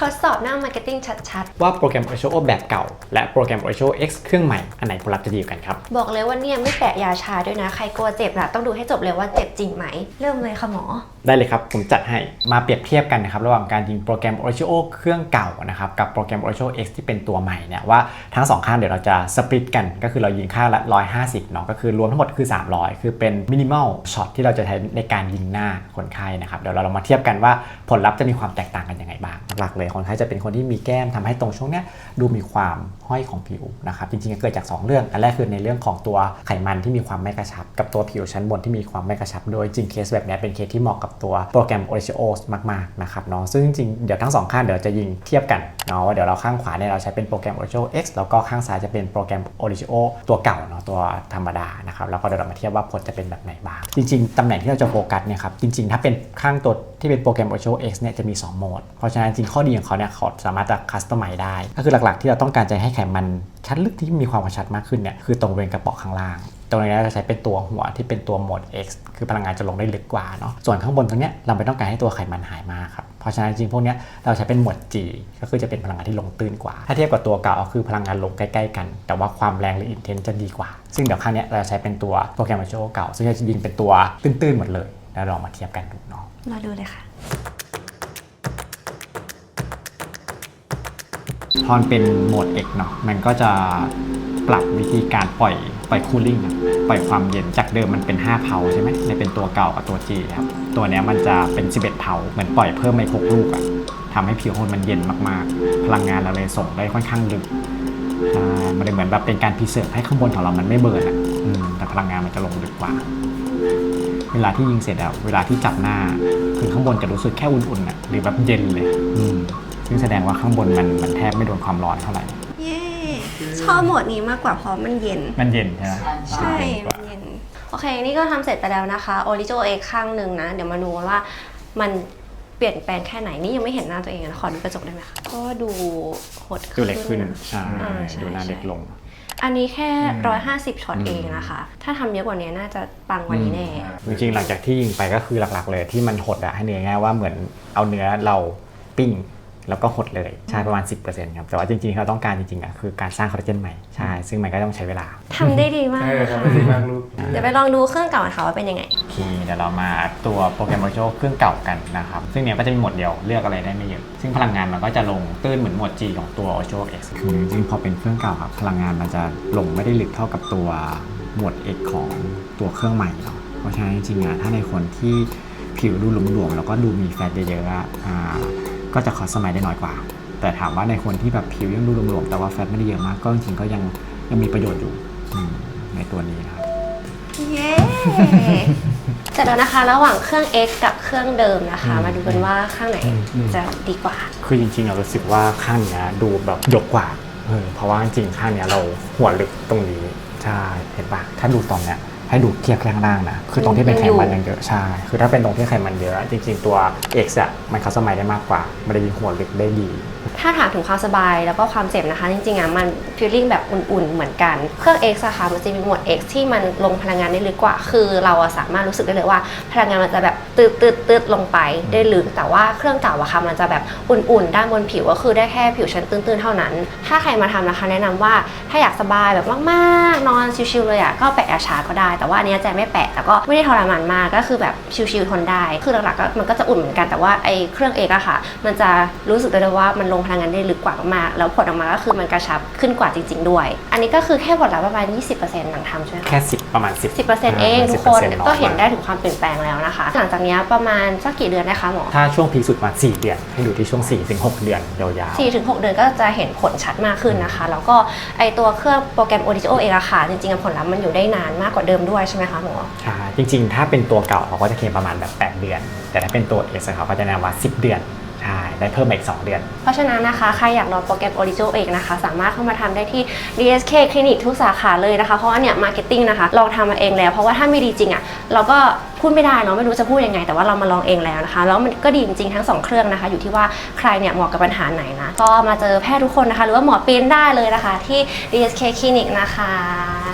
ทดสอบหน้ามาร์เก็ตติ้งชัดว่าโปรแกรม Original แบบเก่า และโปรแกรม Original X เครื่องใหม่ อันไหนผลลัพธ์จะดีกว่ากันครับๆบอกเลยว่าเนี่ยไม่แปะยาชาด้วยนะ ใครกลัวเจ็บนะต้องดูให้จบเลยว่าเจ็บจริงไหม เริ่มเลยค่ะหมอ ได้เลยครับ ผมจัดให้มาเปรียบเทียบกันนะครับ ระหว่างการยิงโปรแกรม Original เครื่องเก่านะครับกับโปรแกรม Original X ที่เป็นตัวใหม่เนี่ยว่าทั้งสองข้างเดี๋ยวเราจะสปริตกันก็คือเรายิงค่างละ 150เนาะก็คือรวมทั้งหมดคือ 300 คือเป็นมินิม a ลช็อตที่เราจะใช้ในการยิงหน้าคนไข้นะครับเดี๋ยวเราลองมาเทียบกันว่าผลลัพธ์จะมีความแตกต่างกันยังไงบ้างหลักๆเลยคนไข้จะเป็นคนที่มีแก้มทำให้ตรงช่วงเนี้ยดูมีความห้อยของผิวนะครับจริงๆเกิดจาก 2 เรื่อง อันแรกคือในเรื่องของตัวไขมันที่มีความไม่กระชับ กับตัวผิวชั้นบนที่มีความไม่กระชับ โดยจริงเคสแบบนี้เป็นเคสที่เหมาะกับตัวโปรแกรม Oreo มากๆนะครับเนาะซึ่งจริงๆเดี๋ยวทั้งสองข้างเดี๋ยวจะยิงเทียบกันเนาะว่าเดี๋ยวเราข้างขวาเนี่ยเราใช้เป็นโปรแกรม Oreo X แล้วก็ข้างซ้ายจะเป็นโปรแกรม Oreo ตัวเก่าเนาะตัวธรรมดานะครับแล้วก็เดี๋ยวเรามาเทียบว่าผลจะเป็นแบบไหนบ้างจริง ๆตำแหน่งที่เราจะโฟกัสเนี่ยครับจริงๆ ถ้าเป็นข้างตัว ที่เป็นโปรแกรม Oreo X เนี่ยจะมี 2 โหมด เพราะฉะนั้นจริงข้อดีของเขาเนี่ยเขาสามารถจะคัสตอมไมได้ ก็คือหลักๆ ที่เราต้องการจะให้ไขมันชั้นลึกที่มีความกระชับมากขึ้นเนี่ยคือตรงบริเวณกระป๋องข้างล่าง ตรงนี้เราจะใช้เป็นตัวหัวที่เป็นตัวโหมด X คือพลังงานจะลงได้ลึกกว่าเนาะ ส่วนข้างบนตรงเนี้ยเราไม่ต้องการให้ตัวไขมันหายมากครับ เพราะฉะนั้นจริงพวกเนี้ยเราใช้เป็นโหมด G ก็คือจะเป็นพลังงานที่ลงตื้นกว่า ถ้าเทียบกับตัวเก่าก็คือพลังงานลงใกล้ๆกัน แต่ว่าความแรงหรืออินเทนจะดีกว่า ซึ่งเดี๋ยวข้างเนี้ยเราจะใช้เป็นตัวโปรแกรมโชเก่า ซึ่งจะยิงเป็นตัวตื้นๆหมดเลย แล้วลองมาเทียบกันดูเนาะมาดูเลยค่ะ พอมันเป็นโหมด X เนาะมันก็จะปรับวิธีการปล่อยปล่อยคูลิ่งปล่อยความเย็นจากเดิมมันเป็น 5 เพาใช่ไหมในเป็นตัวเก่ากับตัว G ครับ ตัวเนี้ยมันจะเป็น 11 เพาเหมือนปล่อยเพิ่มไป6ลูกอะทำให้ผิวคนมันเย็นมากๆ พลังงานเราเลยส่งได้ค่อนข้างลึกใช่มันเลยเหมือนแบบเป็นการพิเศษให้ข้างบนของเรามันไม่เบิร์นอะอืมแต่พลังงานมันจะลงลึกกว่า เวลาที่ยิงเสร็จแล้วเวลาที่จับหน้า คือข้างบนจะรู้สึกแค่อุ่นๆอะหรือแบบเย็นเลยอืมซึ่งแสดงว่าข้างบนมันมันแทบไม่โดนความร้อนเท่าไหร่ เย้ชอบโหมดนี้มากกว่าเพราะมันเย็น มันเย็นใช่ไหมใช่เย็นกมัว่านเย็น โอเค นี่ก็ทำเสร็จไปแล้วนะคะ o r i g o X ข้างหนึ่งนะ เดี๋ยวมาดูกันว่ามันเปลี่ยนแปลงแค่ไหน นี่ยังไม่เห็นหน้าตัวเองนะขอดูกระจกได้ไหมคะ ก็ดูหดดูเล็กขึ้นนะใช่อ่าใช่ ดูหน้าเล็กลง อันนี้แค่อืม150ช็อตอืมเองนะคะ ถ้าทำเยอะกว่านี้น่าจะปังกว่านี้แน่ จริงๆหลังจากที่ยิงไปก็คือหลักๆ เลยที่มันหดอะให้เนื้อง่ายว่าเหมือนเอาเนื้อเราปิ้ง แล้วก็หดเลยใช่ประมาณ 10%ครับแต่ว่าจริงๆที่เราต้องการจริงๆอะคือการสร้างคอลลาเจนใหม่ใช่ซึ่งมันก็ต้องใช้เวลาทำได้ดีมากเออค่ะทำได้ดีมากลูก เดี๋ยวไปลองดูเครื่องเก่าค่ะว่าเป็นยังไง โอเคเดี๋ยวเรามาตัวโปรแกรม o r i g o เครื่องเก่ากันนะครับ ซึ่งเนี้ยก็จะมีโหมดเดียวเลือกอะไรได้ไม่เยอะ ซึ่งพลังงานมันก็จะลงตื้นเหมือนโหมด G ของตัว o r i g o X คือจริงๆพอเป็นเครื่องเก่าครับพลังงานมันจะลงไม่ได้ลึกเท่ากับตัวโหมด X ของตัวเครื่องใหม่เนาะเพราะฉะนั้นจริงๆอะถ้าในคนที่ผิวดูหลวมๆแล้วก็ดูมีแฟตเยอะๆอะอ่า ก็จะคอสมัยได้น้อยกว่า แต่ถามว่าในคนที่แบบผิวยังดูหลวมๆแต่ว่าแฟตไม่ได้เยอะมากก็จริงๆก็ยังยังมีประโยชน์อยู่อืมในตัวนี้นะครับ เย้เสร็จแล้วนะคะระหว่างเครื่อง X กับเครื่องเดิมนะคะ อืมมาดูกันว่าข้างไหนอืมอืม จะดีกว่า คือจริงๆเรารู้สึกว่าข้างเนี้ยดูแบบยกกว่าเออเพราะว่าจริงๆข้างเนี้ยเราหัวลึกตรงนี้ใช่เห็นปะถ้าดูตรงเนี้ย ให้ดูเทียบข้างล่างนะ คือตรงที่เป็นไขมันยังเยอะใช่ คือถ้าเป็นตรงที่ไขมันเยอะ จริงๆตัว X อะมันคัสตอมไมได้มากกว่า มันได้ยิงหัวลึกได้ดี ถ้าถามถึงความสบายแล้วก็ความเจ็บนะคะ จริงๆอะมันฟีลลิ่งแบบอุ่นๆ เหมือนกัน เครื่อง X อะค่ะมันจะมีหมด X ที่มันลงพลังงานได้ลึกกว่า คือเราสามารถรู้สึกได้เลยว่า พลังงานมันจะแบบตืดตืดตืดลงไปได้ลึกแต่ว่าเครื่องเก่าอะค่ะมันจะแบบอุ่นๆ ด้านบนผิวก็คือได้แค่ผิวชั้นตื้นๆ เท่านั้น ถ้าใครมาทำนะคะ แนะนำว่าถ้าอยากสบายแบบมากๆ นอนชิลๆเลยอะก็แปะยาชาก็ได้ แต่ว่าอันนี้ยแจไม่แปะแต่ก็ไม่ได้ทรมานมากก็คือแบบชิลๆทนได้ คือหลักๆก็มันก็จะอุ่นเหมือนกันแต่ว่าไอ้เครื่อง X อะค่ะ มันจะรู้สึกได้เลยว่ามันลงพลังงานได้ลึกกว่ามากๆแล้วผลออกมาก็คือมันกระชับขึ้นกว่าจริง ๆ ด้วย อันนี้ก็คือแค่ผลลัพธ์ประมาณ 20%หลังทำใช่ไหมคะ แค่ 10 ประมาณ 10 10%เองทุกคน10%ก็เห็นได้ถึงความเปลี่ยนแปลงแล้วนะคะ หลังจากเนี้ยประมาณสักกี่เดือนนะคะหมอถ้าช่วงพีคสุดมา 4 เดือน ให้ดูที่ช่วง 4-6 เดือนยาวๆ4ถึง6เดือนก็จะเห็นผลชัดมากขึ้นนะคะ แล้วก็ไอตัวเครื่องโปรแกรม Audio เองอะค่ะจริงๆผลลัพธ์มันอยู่ได้นานมากกว่าเดิมด้วยใช่ไหมคะหมอใช่จริง ๆ ถ้าเป็นตัวเก่าเขาก็จะเคลมประมาณแบบ 8 เดือน แต่ถ้าเป็นตัว X เขาก็จะแนะนำว่า 10 เดือน ใช่ได้เพิ่มอีก 2 เดือน เพราะฉะนั้นนะคะ ใครอยากลองโปรแกรม Origin เองนะคะ สามารถเข้ามาทำได้ที่ DSK คลินิกทุกสาขาเลยนะคะ เพราะว่าเนี่ยมาร์เก็ตติ้งนะคะ ลองทำมาเองแล้ว เพราะว่าถ้าไม่ดีจริงอะ่ะ เราก็พูดไม่ได้เนาะไม่รู้จะพูดยังไง แต่ว่าเรามาลองเองแล้วนะคะ แล้วมันก็ดีจริงๆทั้งสองเครื่องนะคะ อยู่ที่ว่าใครเนี่ยเหมาะกับปัญหาไหนนะก็มาเจอแพทย์ทุกคนนะคะ หรือว่าหมอปีนได้เลยนะคะ ที่ DSK คลินิกนะคะ